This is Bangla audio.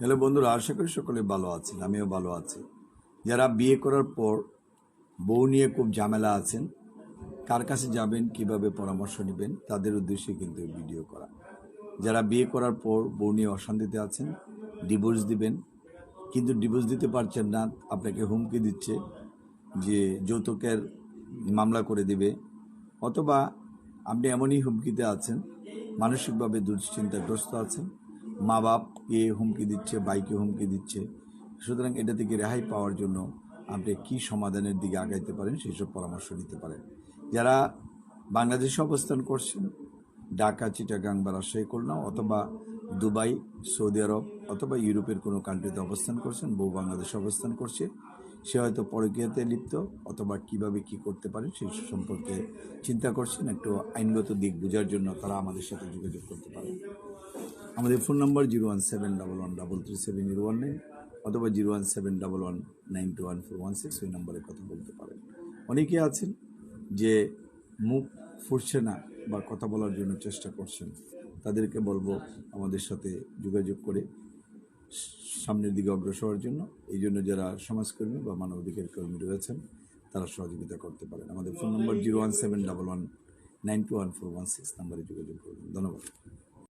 হ্যালো বন্ধুরা, আশা করি সকলে ভালো আছেন, আমিও ভালো আছি। যারা বিয়ে করার পর বউ নিয়ে খুব ঝামেলা আছেন, কার কাছে যাবেন, কীভাবে পরামর্শ নেবেন, তাদের উদ্দেশ্যে কিন্তু ভিডিও করা। যারা বিয়ে করার পর বউ নিয়ে অশান্তিতে আছেন ডিভোর্স দিবেন, কিন্তু ডিভোর্স দিতে পারছেন না, আপনাকে হুমকি দিচ্ছে যে যৌতুকের মামলা করে দিবে, অথবা আপনি এমনই হুমকিতে আছেন, মানসিকভাবে দুশ্চিন্তাগ্রস্ত আছেন মা বাপকে হুমকি দিচ্ছে বাইকে হুমকি দিচ্ছে, সুতরাং এটা থেকে রেহাই পাওয়ার জন্য আপনি কি সমাধানের দিকে আগাইতে পারেন সেই সব পরামর্শ নিতে পারেন। যারা বাংলাদেশে অবস্থান করছেন, ঢাকা, চিটাগাং বা রাজশাহী, খুলনা অথবা দুবাই, সৌদি আরব অথবা ইউরোপের কোনো কান্ট্রিতে অবস্থান করছেন বউ বাংলাদেশে অবস্থান করছে, সে হয়তো পরকীয়াতে লিপ্ত অথবা কীভাবে কি করতে পারে সেই সম্পর্কে চিন্তা করছেন, একটু আইনগত দিক বোঝার জন্য তারা আমাদের সাথে যোগাযোগ করতে পারে আমাদের phone number zero one seven double one double three seven zero one nine অথবা zero one seven double one nine two one four one six ওই নাম্বারে কথা বলতে পারেন। অনেকে আছেন যে মুখ ফুটছে না বা কথা বলার জন্য চেষ্টা করছেন, তাদেরকে বলব আমাদের সাথে যোগাযোগ করে সামনের দিকে অগ্রসর হওয়ার জন্য। এই জন্য যারা সমাজকর্মী বা মানবাধিকার কর্মী রয়েছেন, তারা সহযোগিতা করতে পারেন। আমাদের phone number zero one seven double one nine two one four one six নাম্বারে যোগাযোগ করবেন। ধন্যবাদ।